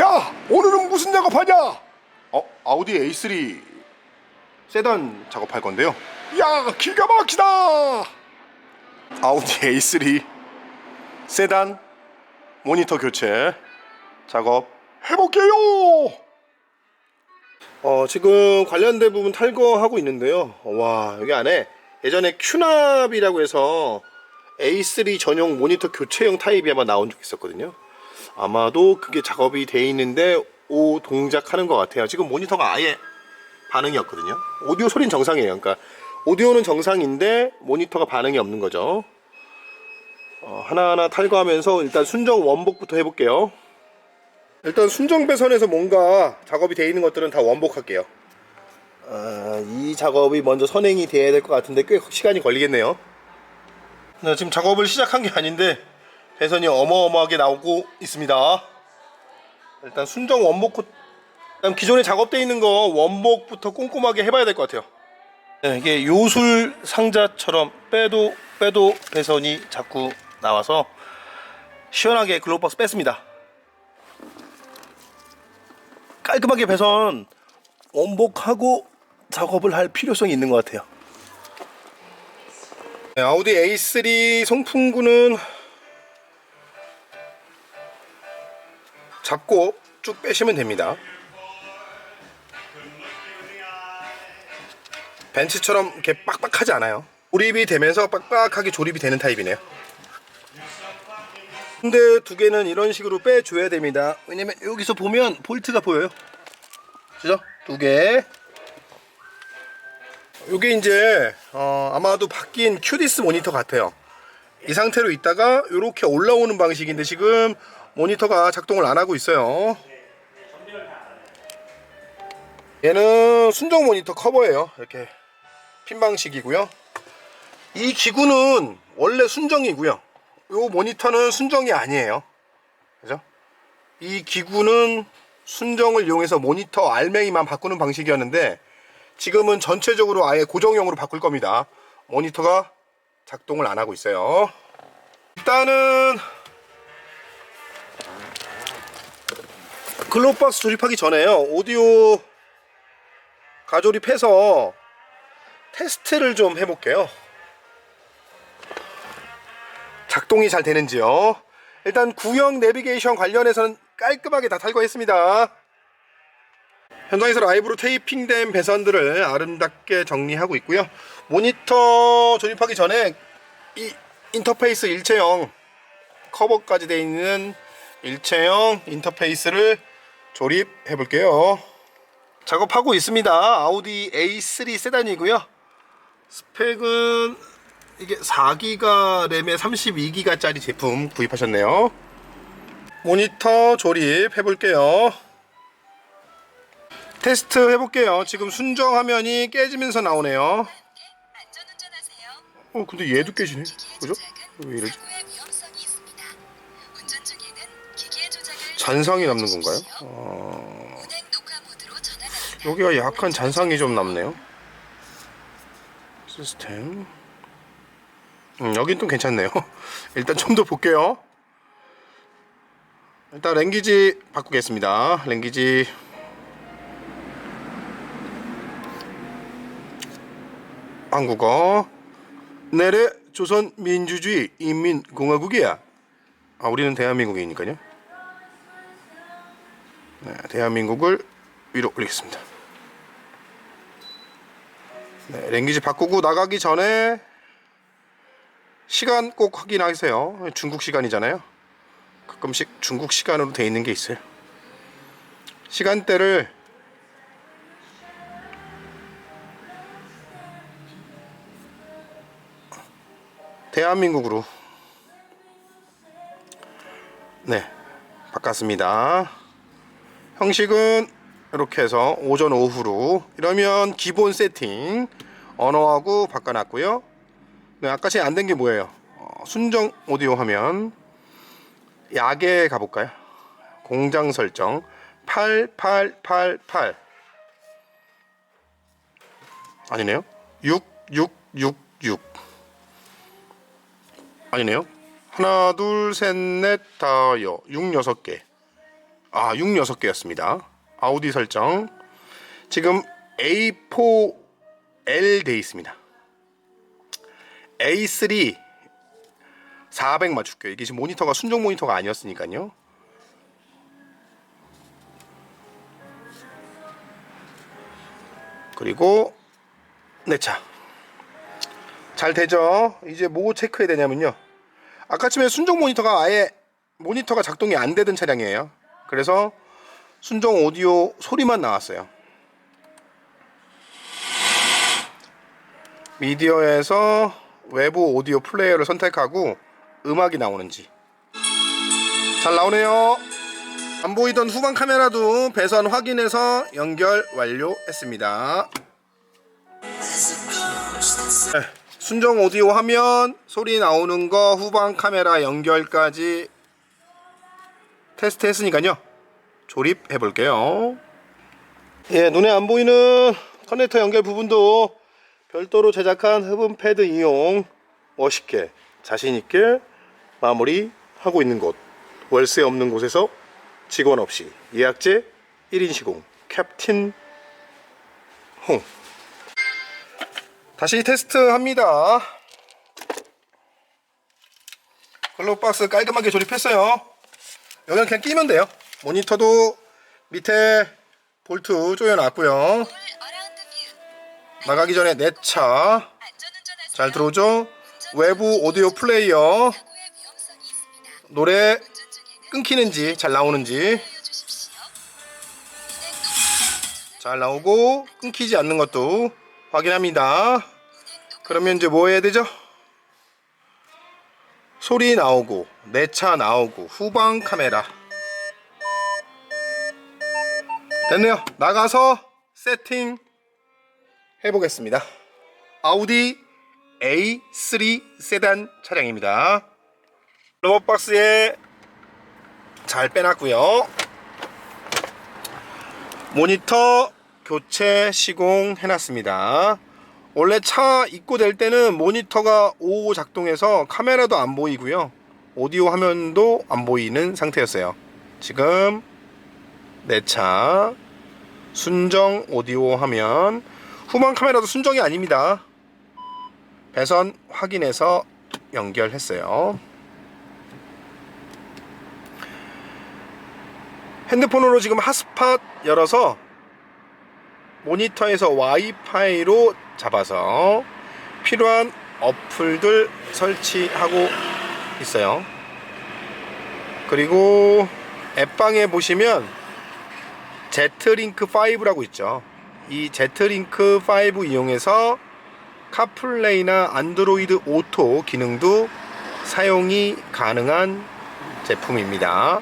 야 오늘은 무슨 작업하냐? 어 아우디 A3 세단 작업할 건데요. 야 기가 막히다. 아우디 A3 세단 모니터 교체 작업 해볼게요. 어 지금 관련된 부분 탈거하고 있는데요. 와 여기 안에 예전에 큐납이라고 해서 A3 전용 모니터 교체용 타입이 아마 나온 적 있었거든요. 아마도 그게 작업이 돼 있는데 오 동작하는 것 같아요. 지금 모니터가 아예 반응이 없거든요. 오디오 소리는 정상이에요. 그러니까 오디오는 정상인데 모니터가 반응이 없는 거죠. 어, 하나하나 탈거하면서 일단 순정 원복부터 해볼게요. 일단 순정 배선에서 뭔가 작업이 돼 있는 것들은 다 원복할게요. 아, 이 작업이 먼저 선행이 돼야 될 것 같은데 꽤 시간이 걸리겠네요. 네, 지금 작업을 시작한 게 아닌데 배선이 어마어마하게 나오고 있습니다. 일단 순정 원복 코 일단 기존에 작업되어 있는 거 원복부터 꼼꼼하게 해봐야 될 것 같아요. 네, 이게 요술 상자처럼 빼도 빼도 배선이 자꾸 나와서 시원하게 글로박스 뺐습니다. 깔끔하게 배선 원복하고 작업을 할 필요성이 있는 것 같아요. 네, 아우디 A3 송풍구는 잡고 쭉 빼시면 됩니다. 벤츠처럼 이렇게 빡빡하지 않아요. 조립이 되면서 빡빡하게 조립이 되는 타입이네요. 근데 두 개는 이런 식으로 빼줘야 됩니다. 왜냐면 여기서 보면 볼트가 보여요. 그죠? 두 개. 이게 이제 어, 아마도 바뀐 큐디스 모니터 같아요. 이 상태로 있다가 이렇게 올라오는 방식인데 지금 모니터가 작동을 안 하고 있어요. 얘는 순정 모니터 커버예요. 이렇게 핀 방식이고요. 이 기구는 원래 순정이고요. 이 모니터는 순정이 아니에요. 그죠? 이 기구는 순정을 이용해서 모니터 알맹이만 바꾸는 방식이었는데 지금은 전체적으로 아예 고정형으로 바꿀 겁니다. 모니터가 작동을 안 하고 있어요. 일단은 글로박스 조립하기 전에요. 오디오 가조립해서 테스트를 좀 해볼게요. 작동이 잘 되는지요. 일단 구형 내비게이션 관련해서는 깔끔하게 다 탈거했습니다. 현장에서 라이브로 테이핑된 배선들을 아름답게 정리하고 있고요. 모니터 조립하기 전에 이 인터페이스 일체형 커버까지 되어 있는 일체형 인터페이스를 조립해 볼게요. 작업하고 있습니다. 아우디 A3 세단이고요. 스펙은 이게 4기가 램에 32기가 짜리 제품 구입하셨네요. 모니터 조립해 볼게요. 테스트 해볼게요. 지금 순정 화면이 깨지면서 나오네요. 안전운전하세요. 어, 근데 얘도 깨지네. 그죠? 왜 이러지? 잔상이 남는 건가요? 어... 여기가 약간 잔상이 좀 남네요. 시스템. 음, 여긴 좀 괜찮네요. 일단 좀 더 볼게요. 일단 랭귀지 바꾸겠습니다. 랭귀지 한국어 내래 조선 민주주의 인민공화국이야. 아 우리는 대한민국이니까요. 네, 대한민국을 위로 올리겠습니다. 네, 랭귀지 바꾸고 나가기 전에 시간 꼭 확인하세요. 중국 시간이잖아요. 가끔씩 중국 시간으로 돼 있는 게 있어요. 시간대를 대한민국으로 네 바꿨습니다. 형식은 이렇게 해서 오전 오후로 이러면 기본 세팅 언어하고 바꿔놨고요. 네, 아까 제가 안된 게 뭐예요? 어, 순정 오디오 화면 약에 가볼까요? 공장 설정 8888 아니네요. 6666 아니네요. 하나 둘 셋 넷 다 여 6 6개 아, 6, 6개였습니다. 아우디 설정. 지금 A4L 돼 있습니다. A3 400 맞출게요. 이게 지금 모니터가 순정 모니터가 아니었으니까요. 그리고 내 차 잘 되죠? 이제 뭐 체크해야 되냐면요. 아까쯤에 순정 모니터가 아예 모니터가 작동이 안 되던 차량이에요. 그래서 순정 오디오 소리만 나왔어요. 미디어에서 외부 오디오 플레이어를 선택하고 음악이 나오는지 잘 나오네요. 안 보이던 후방 카메라도 배선 확인해서 연결 완료했습니다. 네, 순정 오디오 화면 소리 나오는 거 후방 카메라 연결까지 테스트 했으니까요. 조립해 볼게요. 예, 눈에 안 보이는 커넥터 연결 부분도 별도로 제작한 흡음 패드 이용 멋있게 자신 있게 마무리하고 있는 곳. 월세 없는 곳에서 직원 없이 예약제 1인 시공 캡틴 홍. 다시 테스트 합니다. 글로박스 깔끔하게 조립했어요. 여기는 그냥 끼면 돼요. 모니터도 밑에 볼트 조여놨고요. 나가기 전에 내차 안전운전하세요. 잘 들어오죠? 외부 오디오 플레이어. 노래 끊기는지 잘 나오는지 잘 나오고 끊기지 않는 것도 확인합니다. 그러면 이제 뭐 해야 되죠? 소리 나오고 내 차 나오고 후방 카메라 됐네요. 나가서 세팅 해보겠습니다. 아우디 A3 세단 차량입니다. 로봇박스에 잘 빼놨고요. 모니터 교체 시공 해놨습니다. 원래 차 입고될 때는 모니터가 오오 작동해서 카메라도 안 보이고요. 오디오 화면도 안 보이는 상태였어요. 지금 내 차 순정 오디오 화면 후방 카메라도 순정이 아닙니다. 배선 확인해서 연결했어요. 핸드폰으로 지금 핫스팟 열어서 모니터에서 와이파이로 잡아서 필요한 어플들 설치하고 있어요. 그리고 앱방에 보시면 제트링크 5라고 있죠. 이 제트링크 5 이용해서 카플레이나 안드로이드 오토 기능도 사용이 가능한 제품입니다.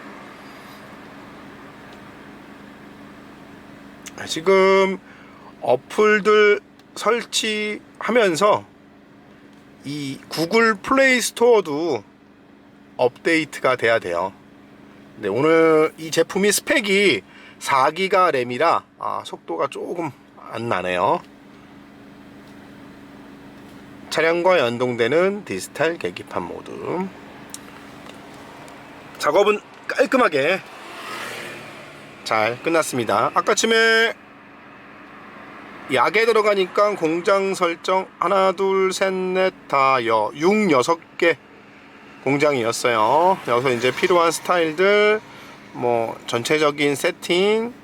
지금 어플들 설치하면서 이 구글 플레이 스토어도 업데이트가 돼야 돼요. 네, 오늘 이 제품이 스펙이 4기가 램이라 아, 속도가 조금 안 나네요. 차량과 연동되는 디지털 계기판 모드. 작업은 깔끔하게 잘 끝났습니다. 아까쯤에 약에 들어가니까 공장 설정 하나 둘 셋 넷 다 여 6, 6개 공장이었어요. 여기서 이제 필요한 스타일들 뭐 전체적인 세팅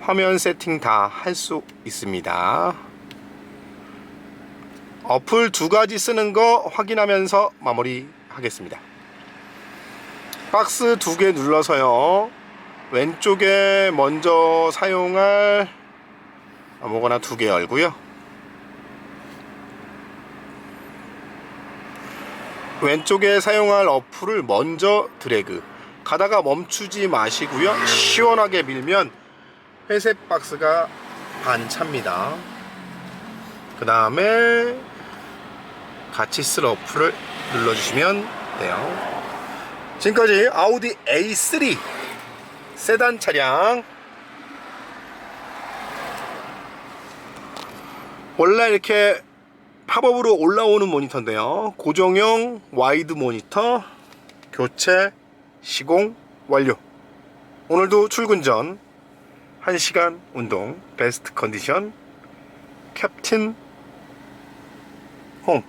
화면 세팅 다 할 수 있습니다. 어플 두 가지 쓰는 거 확인하면서 마무리 하겠습니다. 박스 두 개 눌러서요. 왼쪽에 먼저 사용할 아무거나 두 개 열고요. 왼쪽에 사용할 어플을 먼저 드래그. 가다가 멈추지 마시고요. 시원하게 밀면 회색 박스가 반 찹니다. 그 다음에 같이 쓸 어플을 눌러주시면 돼요. 지금까지 아우디 A3 세단 차량 원래 이렇게 팝업으로 올라오는 모니터인데요. 고정형 와이드 모니터 교체 시공 완료. 오늘도 출근 전 1시간 운동 베스트 컨디션 캡틴 홈